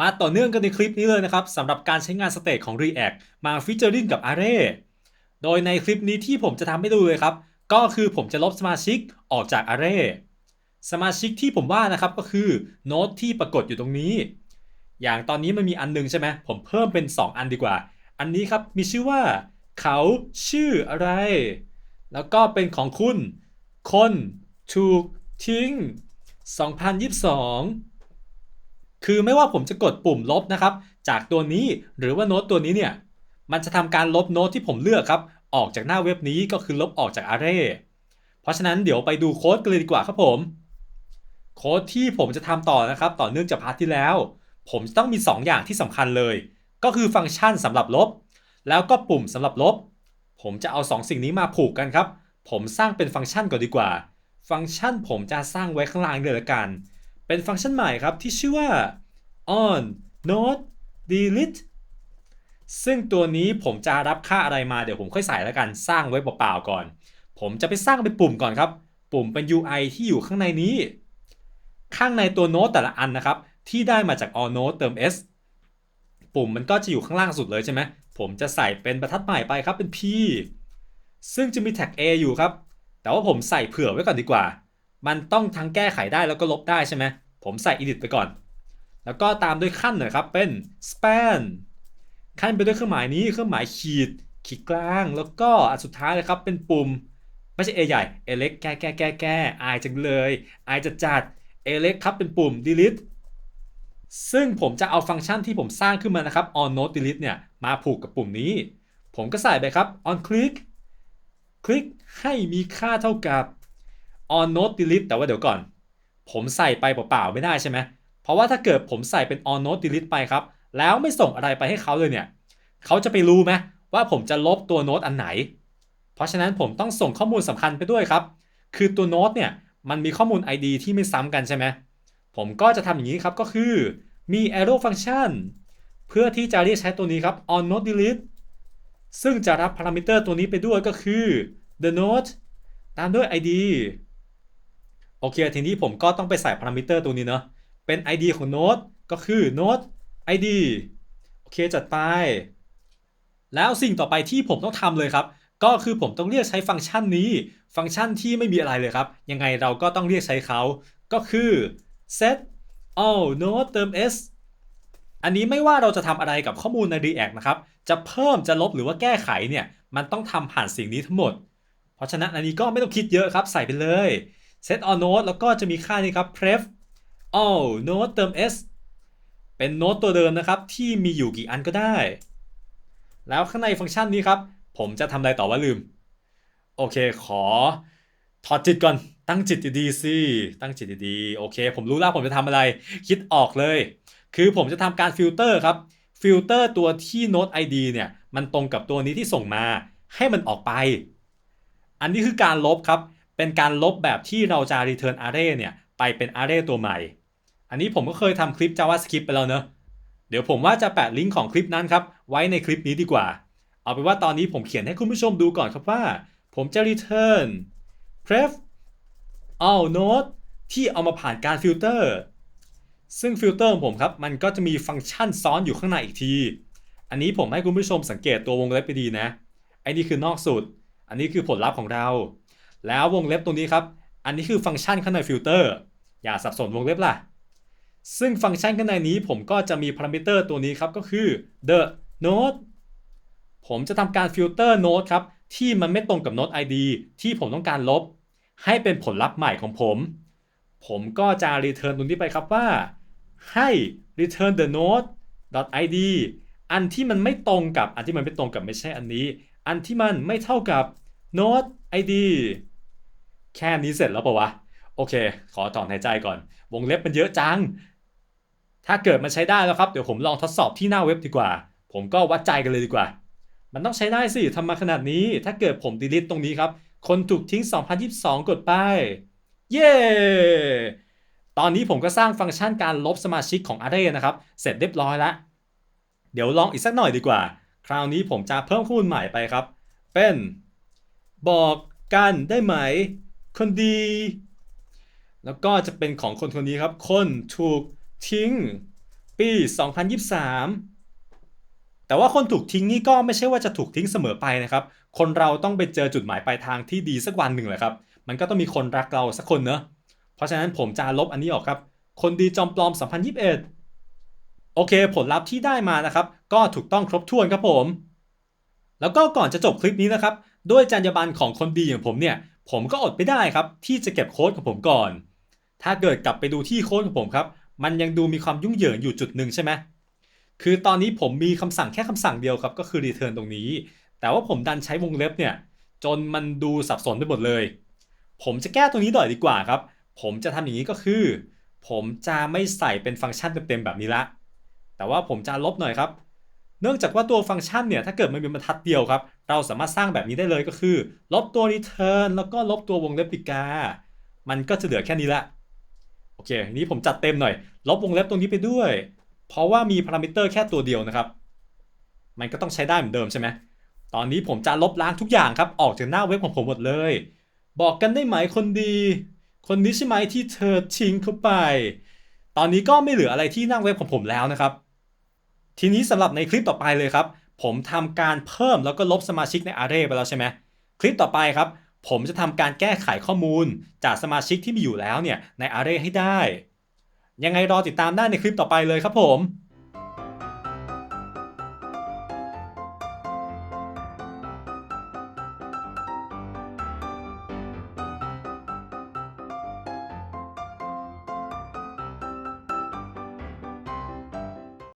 มาต่อเนื่องกันในคลิปนี้เลยนะครับสำหรับการใช้งานสเตตของ React มาฟิชเจอริงกับ Array โดยในคลิปนี้ที่ผมจะทำให้ดูเลยครับ ก็คือผมจะลบสมาชิกออกจาก Array สมาชิกที่ผมว่านะครับก็คือโน้ตที่ปรากฏอยู่ตรงนี้ อย่างตอนนี้มันมีอันหนึงใช่ไหมผมเพิ่มเป็น 2 อันดีกว่า อันนี้ครับมีชื่อว่า เขาชื่ออะไร แล้วก็เป็นของคุณ คนถูกทิ้ง 2022 คือไม่ว่าผมจะกดปุ่มลบนะครับ จากตัวนี้หรือว่าโน้ตตัวนี้เนี่ย มันจะทำการลบโน้ตที่ผมเลือกครับ ออกจากหน้าเว็บนี้ก็คือลบออกจาก Array เพราะฉะนั้นเดี๋ยวไปดูโค้ดกันเลยดีกว่าครับผม โค้ดที่ผมจะทำต่อนะครับ ต่อเนื่องจากพาร์ทที่แล้ว ผมจะต้องมี 2 อย่างที่สำคัญเลย ก็คือฟังก์ชันสำหรับลบ แล้วก็ปุ่มสำหรับลบ ผมจะเอา2สิ่งนี้มาผูกกันครับ ผมสร้างเป็นฟังก์ชันก่อนดีกว่า ฟังก์ชันผมจะสร้างไว้ข้างล่างเลยละกัน เป็นฟังก์ชันใหม่ครับที่ชื่อว่า on note delete ซึ่งตัวนี้ผมจะรับค่าอะไรมาเดี๋ยวผมค่อยใส่แล้วกันสร้างไว้เปล่าๆก่อน ผมจะไปสร้างเป็นปุ่มก่อนครับ ปุ่มเป็น UI ที่อยู่ข้างในนี้ ข้างในตัวโน้ตแต่ละอันนะครับ ที่ได้มาจาก all note เติม s ปุ่มมันก็จะอยู่ข้างล่างสุดเลยใช่ไหมผมจะใส่เป็นบรรทัดใหม่ไปครับเป็น p ซึ่งจะมีแท็ก a อยู่ครับ แต่ว่าผมใส่เผื่อไว้ก่อนดีกว่า มันต้องทั้งแก้ไขได้แล้วก็ลบได้ใช่ไหมผมใส่ edit ไปก่อน แล้วก็ตามด้วยขั้นน่อยครับ เป็น span ขั้นไปด้วยเครื่องหมายนี้เครื่องหมายขีด ขีดกลาง แล้วก็อันสุดท้ายเลยครับเป็นปุ่ม ไม่ใช่ A ใหญ่ A เล็กแก้แก้แก้แก้อายจังเลยอายจะจัด A เล็กครับเป็นปุ่ม delete ซึ่งผมจะเอาฟังก์ชันที่ผมสร้างขึ้นมานะครับ on note delete เนี่ยมาผูกกับปุ่มนี้ ผมก็ใส่ไปครับ on click คลิกให้มีค่าเท่ากับ on note delete แต่ว่าเดี๋ยวก่อน ผมใส่ไปเปล่าๆไม่ได้ใช่ไหม เพราะว่าถ้าเกิดผมใส่เป็น on note delete ไปครับ แล้วไม่ส่งอะไรไปให้เขาเลยเนี่ยเขาจะไปรู้ไหมว่าผมจะลบตัวโน้ตอันไหน เพราะฉะนั้นผมต้องส่งข้อมูลสำคัญไปด้วยครับ คือตัวโน้ตเนี่ยมันมีข้อมูล ID ที่ไม่ซ้ำกันใช่ไหมผมก็จะทำอย่างนี้ครับก็คือมี arrow function เพื่อที่จะเรียกใช้ตัวนี้ครับ on note delete ซึ่งจะรับพารามิเตอร์ตัวนี้ไปด้วยก็คือ the note ตามด้วย id โอเค ทีนี้ผมก็ต้องไปใส่พารามิเตอร์ตัวนี้เนาะ เป็น id ของ note ก็คือ note id โอเคจัดไป แล้วสิ่งต่อไปที่ผมต้องทำเลยครับ ก็คือผมต้องเรียกใช้ฟังก์ชันนี้ ฟังก์ชันที่ไม่มีอะไรเลยครับ ยังไงเราก็ต้องเรียกใช้เขา ก็คือ set all note เติม s อันนี้ไม่ว่าเราจะทำอะไรกับข้อมูลใน React นะครับ จะเพิ่มจะลบหรือว่าแก้ไขเนี่ย มันต้องทำผ่านสิ่งนี้ทั้งหมด เพราะฉะนั้นอันนี้ก็ไม่ต้องคิดเยอะครับ ใส่ไปเลย set all note แล้วก็จะมีค่านี้ครับ pref all note เติม s เป็นโน้ตตัวเดิมนะครับ ที่มีอยู่กี่อันก็ได้ แล้วข้างในฟังก์ชันนี้ครับ ผมจะทำอะไรต่อว่าลืม โอเคขอถอดจิตก่อน ตั้งจิตดีๆสิ ตั้งจิตดีๆ โอเค ผมรู้แล้วผมจะทำอะไร คิดออกเลย คือผมจะทำการฟิลเตอร์ครับ ฟิลเตอร์ตัวที่ Note ID เนี่ย มันตรงกับตัวนี้ที่ส่งมา ให้มันออกไป อันนี้คือการลบครับ เป็นการลบแบบที่เราจะ return array เนี่ย ไปเป็น array ตัวใหม่ อันนี้ผมก็เคยทำคลิป JavaScript ไปแล้วเนอะเดี๋ยวผมว่าจะแปะลิงก์ของคลิปนั้นครับ ไว้ในคลิปนี้ดีกว่า เอาเป็นว่าตอนนี้ผมเขียนให้คุณผู้ชมดูก่อนครับว่า ผมจะ return pref all note ที่เอามาผ่านการฟิลเตอร์ซึ่งฟิลเตอร์ของผมครับ มันก็จะมีฟังก์ชันซ้อนอยู่ข้างในอีกที อันนี้ผมให้คุณผู้ชมสังเกตตัววงเล็บไปดีนะไอ้นี่คือนอกสุด อันนี้คือผลลัพธ์ของเรา แล้ววงเล็บตรงนี้ครับ อันนี้คือฟังก์ชันข้างในฟิลเตอร์อย่าสับสนวงเล็บล่ะ ซึ่งฟังก์ชันข้างในนี้ผมก็จะมีพารามิเตอร์ตัวนี้ครับก็คือ the node ผมจะทำการฟิลเตอร์โน้ตครับที่มันไม่ตรงกับโน้ต ID ที่ผมต้องการลบ ให้เป็นผลลัพธ์ใหม่ของผม ผมก็จะ return ตรงนี้ไปครับว่า ให้ return the node id อันที่มันไม่ตรงกับอันที่มันไม่ตรงกับไม่ใช่อันนี้ อันที่มันไม่เท่ากับ node id แค่นี้เสร็จแล้วปะวะ โอเค ขอถอนหายใจก่อน วงเล็บมันเยอะจัง ถ้าเกิดมันใช้ได้แล้วครับ เดี๋ยวผมลองทดสอบที่หน้าเว็บดีกว่า ผมก็วัดใจกันเลยดีกว่า มันต้องใช้ได้สิทำมาขนาดนี้ ถ้าเกิดผม delete ตรงนี้ครับ คนถูกทิ้ง 2022 กดไป เย้ ตอนนี้ผมก็สร้างฟังก์ชันการลบสมาชิกของ Array นะครับ เสร็จเรียบร้อยแล้ว เดี๋ยวลองอีกสักหน่อยดีกว่า คราวนี้ผมจะเพิ่มข้อมูลใหม่ไปครับ เป็น บอกกันได้ไหม คนดี แล้วก็จะเป็นของคนคนนี้ครับ คนถูก ทิ้ง ปี 2023 แต่ว่าคนถูกทิ้งนี่ก็ไม่ใช่ว่าจะถูกทิ้งเสมอไปนะครับ คนเราต้องไปเจอจุดหมายปลายทางที่ดีสักวันหนึ่งแหละครับ มันก็ต้องมีคนรักเราสักคนเนอะเพราะฉะนั้นผมจะลบอันนี้ออกครับ คนดีจอมปลอม 2021 โอเค ผลลัพธ์ที่ได้มานะครับ ก็ถูกต้องครบถ้วนครับผม แล้วก็ก่อนจะจบคลิปนี้นะครับ ด้วยจรรยาบรรณของคนดีอย่างผมเนี่ย ผมก็อดไม่ได้ครับ ที่จะเก็บโค้ดของผมก่อน ถ้าเกิดกลับไปดูที่โค้ดของผมครับ มันยังดูมีความยุ่งเหยิงอยู่จุดหนึ่งใช่ไหมคือตอนนี้ผมมีคำสั่งแค่คำสั่งเดียวครับก็คือ return ตรงนี้ แต่ว่าผมดันใช้วงเล็บเนี่ย จนมันดูสับสนไปหมดเลย ผมจะแก้ตรงนี้หน่อยดีกว่าครับ ผมจะทำอย่างนี้ก็คือ ผมจะไม่ใส่เป็นฟังก์ชันเต็มๆแบบนี้ละ แต่ว่าผมจะลบหน่อยครับ เนื่องจากว่าตัวฟังก์ชันเนี่ยถ้าเกิดมันเป็นบรรทัดเดียวครับ เราสามารถสร้างแบบนี้ได้เลยก็คือ ลบตัว return แล้วก็ลบตัววงเล็บปีกา มันก็จะเหลือแค่นี้ละ เคนี้ผมจัดเต็มหน่อยลบวงเล็บตรงนี้ไปด้วย เพราะว่ามีพารามิเตอร์แค่ตัวเดียวนะครับ มันก็ต้องใช้ได้เหมือนเดิมใช่ไหมตอนนี้ผมจะลบล้างทุกอย่างครับ ออกจากหน้าเว็บของผมหมดเลย บอกกันได้ไหมคนดี คนนี้ใช่ไหมที่เธอทิ้งเข้าไป ตอนนี้ก็ไม่เหลืออะไรที่หน้าเว็บของผมแล้วนะครับ ทีนี้สำหรับในคลิปต่อไปเลยครับ ผมทำการเพิ่มแล้วก็ลบสมาชิกใน Array ไปแล้วใช่ไหมคลิปต่อไปครับ ผมจะทำการแก้ไขข้อมูลจากสมาชิกที่มีอยู่แล้วเนี่ยในอาร์เรย์ให้ได้ ยังไงรอติดตามได้ในคลิปต่อไปเลยครับผม